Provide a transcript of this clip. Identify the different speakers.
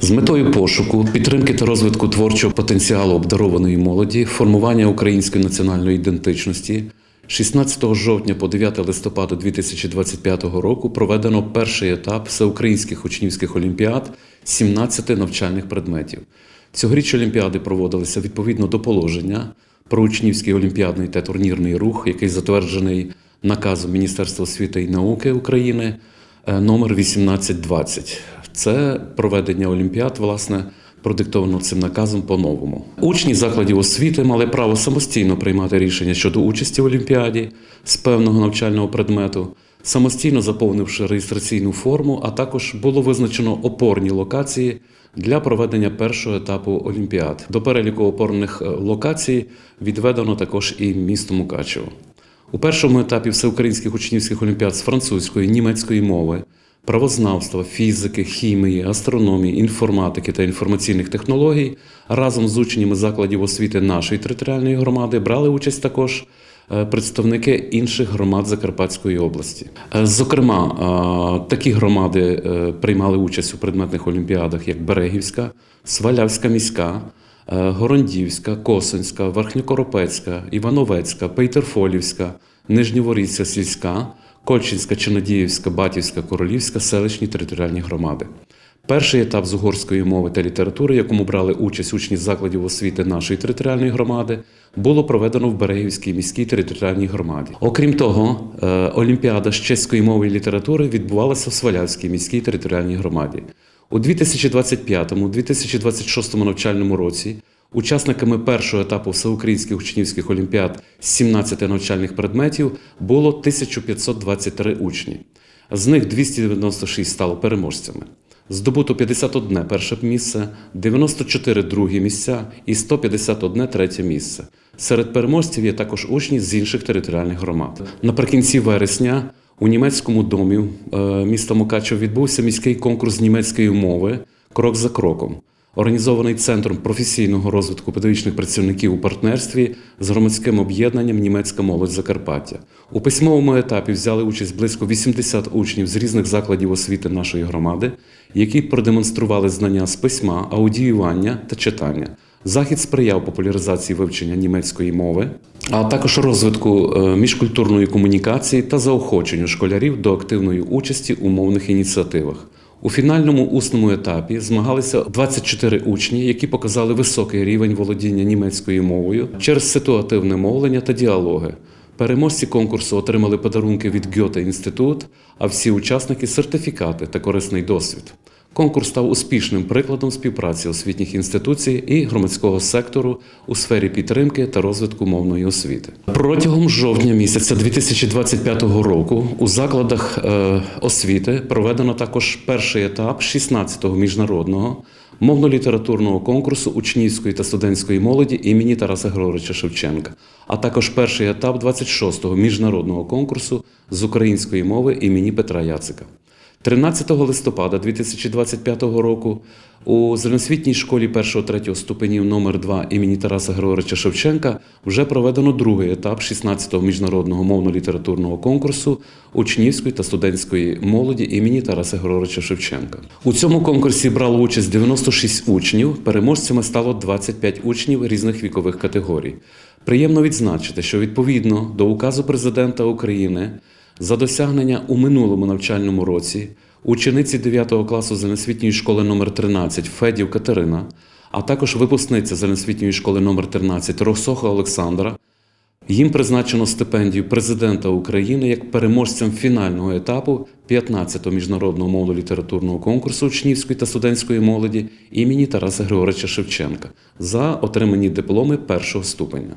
Speaker 1: З метою пошуку, підтримки та розвитку творчого потенціалу обдарованої молоді, формування української національної ідентичності, 16 жовтня по 9 листопада 2025 року проведено перший етап всеукраїнських учнівських олімпіад 17 навчальних предметів. Цьогоріч олімпіади проводилися відповідно до положення про учнівський олімпіадний та турнірний рух, який затверджений наказом Міністерства освіти і науки України е, номер 1820. Це проведення олімпіад, власне, продиктовано цим наказом по-новому. Учні закладів освіти мали право самостійно приймати рішення щодо участі в олімпіаді з певного навчального предмету, самостійно заповнивши реєстраційну форму, а також було визначено опорні локації для проведення першого етапу олімпіад. До переліку опорних е, локацій відведено також і місто Мукачево. У першому етапі всеукраїнських учнівських олімпіад з французької, німецької мови, правознавства, фізики, хімії, астрономії, інформатики та інформаційних технологій разом з учнями закладів освіти нашої територіальної громади брали участь також е, представники інших громад Закарпатської області. Е, Зокрема, е, такі громади приймали участь у предметних олімпіадах, як Берегівська, Свалявська міська. Горондівська, Косинська, Верхньокоропецька, Івановецька, Пейтерфолівська, Нижньоворіцька сільська, Кольчинська, Чинадіївська, Батівська, Королівська, селищні територіальні громади. Перший етап з угорської мови та літератури, якому брали участь учні закладів освіти нашої територіальної громади, було проведено в Берегівській міській територіальній громаді. Окрім того, е, Олімпіада з чеської мови і літератури відбувалася в Свалявській міській територіальній громаді. У 2025-2026 навчальному році учасниками першого етапу всеукраїнських учнівських олімпіад з 17 навчальних предметів було 1523 учні. З них 296 стало переможцями. Здобуто 51 перше місце, 94 другі місця і 151 третє місце. Серед переможців є також учні з інших територіальних громад. Наприкінці вересня у німецькому домі е, міста Мукачево відбувся міський конкурс німецької мови Крок за кроком, організований Центром професійного розвитку педагогічних працівників у партнерстві з громадським об'єднанням Німецька молодь Закарпаття. У письмовому етапі взяли участь близько 80 учнів з різних закладів освіти нашої громади, які продемонстрували знання з письма, аудіювання та читання. Захід сприяв популяризації вивчення німецької мови, а також розвитку е, міжкультурної комунікації та заохоченню школярів до активної участі у мовних ініціативах. У фінальному усному етапі змагалися 24 учні, які показали високий рівень володіння німецькою мовою через ситуативне мовлення та діалоги. Переможці конкурсу отримали подарунки від Гьоте інститут, а всі учасники сертифікати та корисний досвід. Конкурс став успішним прикладом співпраці освітніх інституцій і громадського сектору у сфері підтримки та розвитку мовної освіти. Протягом жовтня місяця 2025 року у закладах е, освіти проведено також перший етап 16-го міжнародного мовно-літературного конкурсу учнівської та студентської молоді імені Тараса Григоровича Шевченка, а також перший етап 26-го міжнародного конкурсу з української мови імені Петра Яцика. 13 листопада 2025 року у загальноосвітній школі 1-3 ступенів номер 2 імені Тараса Григоровича Шевченка вже проведено другий етап 16-го міжнародного мовно-літературного конкурсу учнівської та студентської молоді імені Тараса Григоровича Шевченка. У цьому конкурсі брало участь 96 учнів. Переможцями стало 25 учнів різних вікових категорій. Приємно відзначити, що відповідно до указу президента України за досягнення у минулому навчальному році учениці 9 класу загальноосвітньої школи номер 13 Федів Катерина, а також випускниця загальноосвітньої школи номер 13 Росоха Олександра, їм призначено стипендію президента України як переможцям фінального етапу 15-го міжнародного мовно-літературного конкурсу учнівської та студентської молоді імені Тараса Григоровича Шевченка за отримані дипломи першого ступеня.